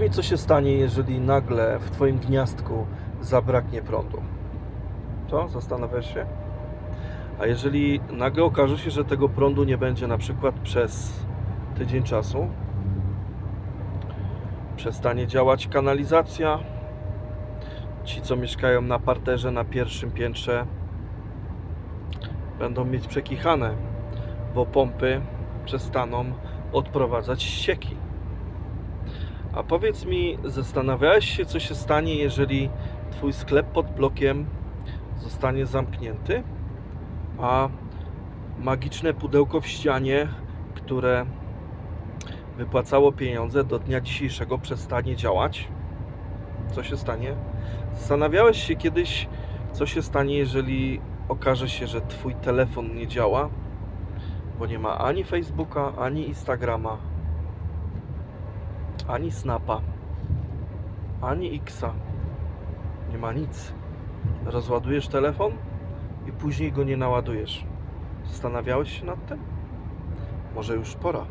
mi, co się stanie, jeżeli nagle w Twoim gniazdku zabraknie prądu. Co? Zastanawiasz się? A jeżeli nagle okaże się, że tego prądu nie będzie na przykład przez tydzień czasu, przestanie działać kanalizacja, ci, co mieszkają na parterze na pierwszym piętrze, będą mieć przekichane, bo pompy przestaną odprowadzać ścieki. A powiedz mi, zastanawiałeś się, co się stanie, jeżeli Twój sklep pod blokiem zostanie zamknięty, a magiczne pudełko w ścianie, które wypłacało pieniądze, do dnia dzisiejszego przestanie działać? Co się stanie? Zastanawiałeś się kiedyś, co się stanie, jeżeli okaże się, że Twój telefon nie działa, bo nie ma ani Facebooka, ani Instagrama, ani Snapa, ani Xa. Nie ma nic. Rozładujesz telefon i później go nie naładujesz. Zastanawiałeś się nad tym? Może już pora.